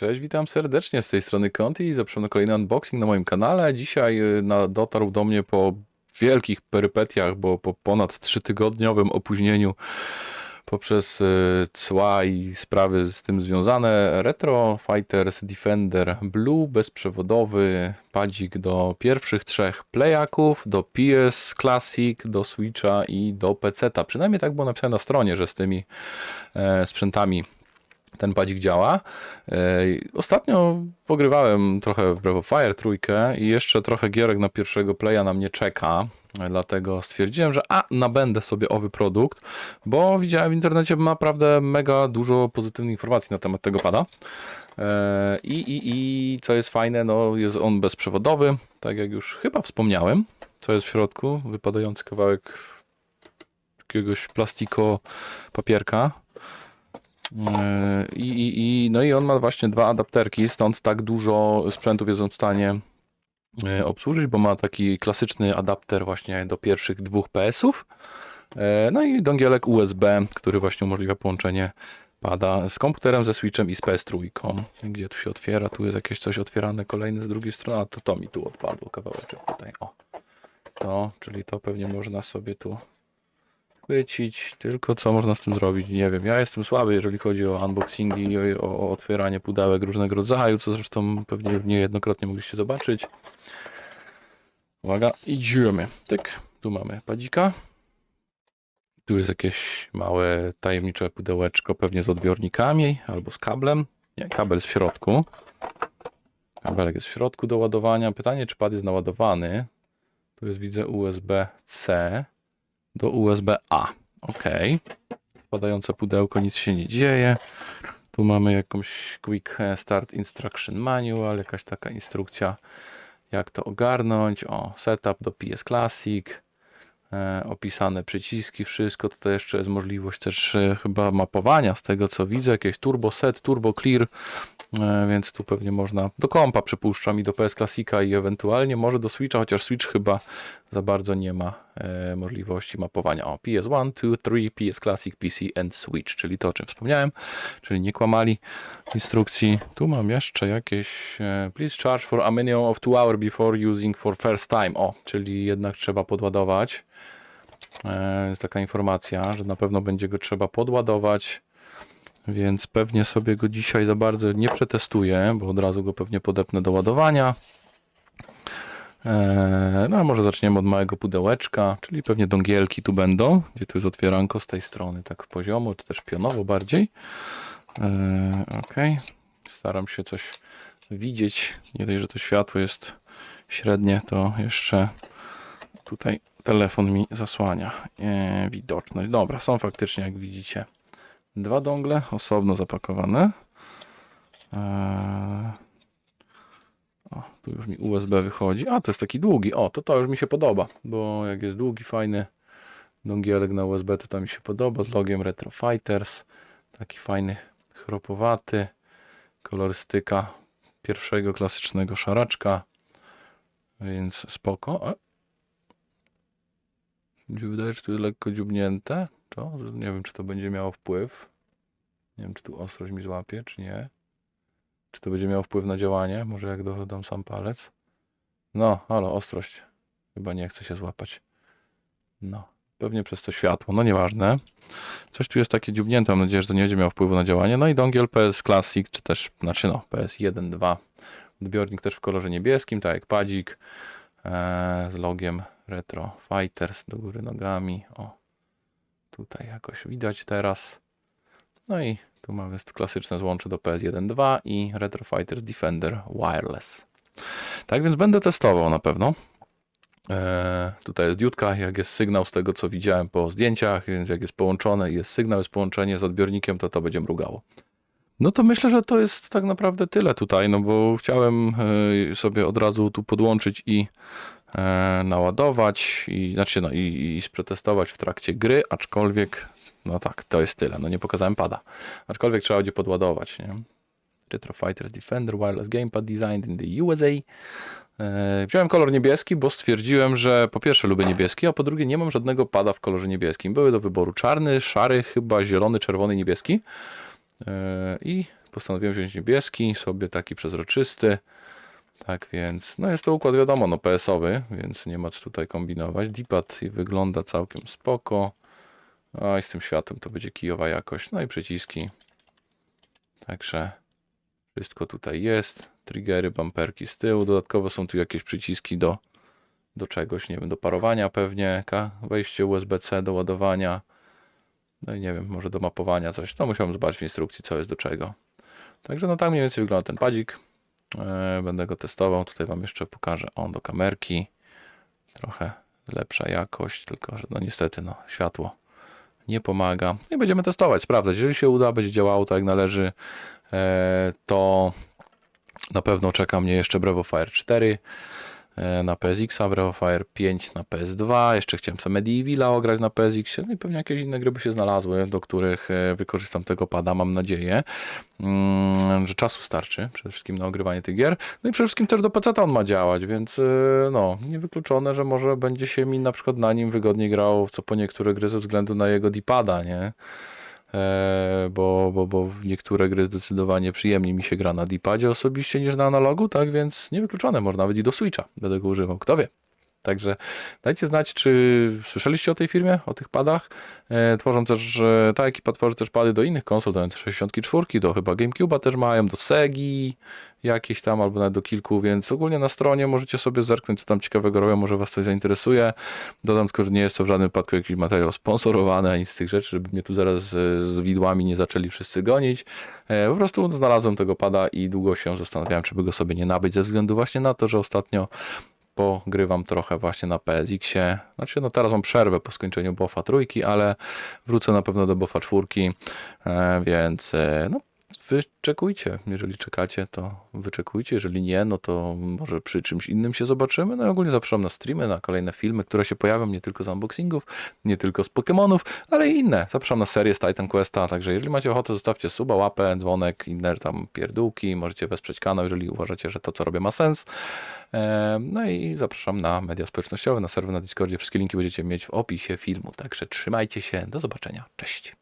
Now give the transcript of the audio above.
Cześć, witam serdecznie z tej strony Conti i zapraszam na kolejny unboxing na moim kanale. Dzisiaj y, na, dotarł do mnie po wielkich perypetiach, bo po ponad trzytygodniowym opóźnieniu poprzez y, cła i sprawy z tym związane Retro Fighters Defender Blue bezprzewodowy padzik do pierwszych trzech playaków, do PS Classic, do Switcha i do PC-ta. Przynajmniej tak było napisane na stronie, że z tymi e, sprzętami ten padzik działa. Ostatnio pogrywałem trochę w Breath Fire trójkę i jeszcze trochę gierek na pierwszego playa na mnie czeka. Dlatego stwierdziłem, że a, nabędę sobie owy produkt, bo widziałem w internecie naprawdę mega dużo pozytywnych informacji na temat tego pada. E, I, i, I co jest fajne, no jest on bezprzewodowy, tak jak już chyba wspomniałem. Co jest w środku? Wypadający kawałek jakiegoś plastiko papierka. Yy, I, i, no i on ma właśnie dwa adapterki, stąd tak dużo sprzętów jest w stanie yy, obsłużyć, bo ma taki klasyczny adapter właśnie do pierwszych dwóch PS-ów. Yy, No i dongielek USB, który właśnie umożliwia połączenie pada z komputerem, ze Switchem i z PS3. Gdzie tu się otwiera? Tu jest jakieś coś otwierane kolejne z drugiej strony, a to to mi tu odpadło kawałeczek tutaj. O, to, czyli to pewnie można sobie tu chwycić, tylko co można z tym zrobić, nie wiem. Ja jestem słaby, jeżeli chodzi o unboxingi i o, o otwieranie pudełek różnego rodzaju, co zresztą pewnie niejednokrotnie mogliście zobaczyć. Uwaga, idziemy. Tyk, tu mamy padzika. Tu jest jakieś małe, tajemnicze pudełeczko, pewnie z odbiornikami albo z kablem. Nie, kabel jest w środku. Kabelek jest w środku do ładowania. Pytanie, czy pad jest naładowany. Tu jest, widzę, USB-C do USB-A. OK. Wpadające pudełko, nic się nie dzieje. Tu mamy jakąś Quick Start Instruction Manual, jakaś taka instrukcja, jak to ogarnąć. O, setup do PS Classic, e, opisane przyciski, wszystko. Tutaj jeszcze jest możliwość też e, chyba mapowania z tego co widzę, jakieś turbo set, turbo clear, więc tu pewnie można do kompa przypuszczam i do PS Classica i ewentualnie może do Switcha, chociaż Switch chyba za bardzo nie ma e, możliwości mapowania. O, PS1, 2, 3, PS Classic, PC and Switch, czyli to o czym wspomniałem, czyli nie kłamali instrukcji. Tu mam jeszcze jakieś e, please charge for a minimum of 2 hours before using for first time. O, czyli jednak trzeba podładować. E, jest taka informacja, że na pewno będzie go trzeba podładować. Więc pewnie sobie go dzisiaj za bardzo nie przetestuję, bo od razu go pewnie podepnę do ładowania. Eee, No a może zaczniemy od małego pudełeczka, czyli pewnie dongielki tu będą, gdzie tu jest otwieranko z tej strony, tak poziomo, czy też pionowo bardziej. Eee, ok, staram się coś widzieć, nie dość, że to światło jest średnie, to jeszcze tutaj telefon mi zasłania eee, widoczność. Dobra, są faktycznie jak widzicie dwa dongle, osobno zapakowane. Eee, o, tu już mi USB wychodzi. A, to jest taki długi. O, to to już mi się podoba, bo jak jest długi, fajny dongielek na USB, to to mi się podoba. Z logiem Retro Fighters. Taki fajny, chropowaty. Kolorystyka pierwszego klasycznego szaraczka. Więc spoko. A. Mi się wydaje, że tu lekko dziubnięte. To, nie wiem, czy to będzie miało wpływ. Nie wiem, czy tu ostrość mi złapie, czy nie. Czy to będzie miało wpływ na działanie? Może jak dodam sam palec? No, ale ostrość. Chyba nie chce się złapać. No, pewnie przez to światło. No nieważne. Coś tu jest takie dziubnięte. Mam nadzieję, że to nie będzie miało wpływu na działanie. No i dongiel PS Classic, czy też, znaczy no, PS1, 2. Odbiornik też w kolorze niebieskim, tak jak padzik. E, z logiem Retro Fighters do góry nogami. O, tutaj jakoś widać teraz. No i tu mamy klasyczne złącze do PS1 2 i Retro Fighters Defender Wireless. Tak więc będę testował na pewno. Eee, tutaj jest diodka, jak jest sygnał z tego co widziałem po zdjęciach, więc jak jest połączone i jest sygnał, jest połączenie z odbiornikiem, to to będzie mrugało. No to myślę, że to jest tak naprawdę tyle tutaj, no bo chciałem e, sobie od razu tu podłączyć i naładować, i, znaczy no, i, i przetestować w trakcie gry, aczkolwiek no tak, to jest tyle. No nie pokazałem pada. Aczkolwiek trzeba będzie podładować, nie? Retro Fighters Defender Wireless Gamepad Designed in the USA. E, Wziąłem kolor niebieski, bo stwierdziłem, że po pierwsze lubię niebieski, a po drugie nie mam żadnego pada w kolorze niebieskim. Były do wyboru czarny, szary, chyba zielony, czerwony, niebieski. E, I postanowiłem wziąć niebieski, sobie taki przezroczysty. Tak więc, no jest to układ wiadomo, no PS-owy, więc nie ma co tutaj kombinować. D-pad wygląda całkiem spoko. A i z tym światłem to będzie kijowa jakość. No i przyciski. Także wszystko tutaj jest. Triggery, bumperki z tyłu. Dodatkowo są tu jakieś przyciski do, do czegoś, nie wiem, do parowania pewnie. Wejście USB-C do ładowania. No i nie wiem, może do mapowania coś. To musiałem zobaczyć w instrukcji, co jest do czego. Także no tak mniej więcej wygląda ten padzik. E, Będę go testował. Tutaj Wam jeszcze pokażę on do kamerki. Trochę lepsza jakość, tylko że no niestety no, światło nie pomaga. No I będziemy testować, sprawdzać. Jeżeli się uda, będzie działało tak jak należy, e, to na pewno czeka mnie jeszcze Brevo Fire 4 e, na PSX, a Brevo Fire 5 na PS2. Jeszcze chciałem sobie Medievala ograć na PSX, no i pewnie jakieś inne gry by się znalazły, do których e, wykorzystam tego pada, mam nadzieję, mm, że czasu starczy przede wszystkim na ogrywanie tych gier. No i przede wszystkim też do PC on ma działać, więc e, no, niewykluczone, że może będzie się mi na przykład na nim wygodniej grało, co po niektóre gry ze względu na jego D-pada, nie? E, bo, bo, bo niektóre gry zdecydowanie przyjemniej mi się gra na D-padzie osobiście niż na analogu, tak więc niewykluczone, może nawet i do Switcha będę go używał, kto wie. Także dajcie znać, czy słyszeliście o tej firmie, o tych padach. E, tworzą też, e, ta ekipa tworzy też pady do innych konsol, do 64, do chyba GameCube'a też mają, do Segi jakieś tam, albo nawet do kilku, więc ogólnie na stronie możecie sobie zerknąć, co tam ciekawego robią, może was coś zainteresuje. Dodam tylko, że nie jest to w żadnym wypadku jakiś materiał sponsorowany, ani z tych rzeczy, żeby mnie tu zaraz z, widłami nie zaczęli wszyscy gonić. E, po prostu znalazłem tego pada i długo się zastanawiałem, czy by go sobie nie nabyć, ze względu właśnie na to, że ostatnio pogrywam trochę właśnie na PSX-ie. Znaczy, no teraz mam przerwę po skończeniu Boffa trójki, ale wrócę na pewno do Boffa czwórki, e, więc e, no, wyczekujcie. Jeżeli czekacie, to wyczekujcie. Jeżeli nie, no to może przy czymś innym się zobaczymy. No i ogólnie zapraszam na streamy, na kolejne filmy, które się pojawią nie tylko z unboxingów, nie tylko z Pokémonów, ale i inne. Zapraszam na serię z Titan Questa, także jeżeli macie ochotę, zostawcie suba, łapę, dzwonek, inne tam pierdółki. Możecie wesprzeć kanał, jeżeli uważacie, że to, co robię, ma sens. No i zapraszam na media społecznościowe, na serwer na Discordzie. Wszystkie linki będziecie mieć w opisie filmu. Także trzymajcie się. Do zobaczenia. Cześć.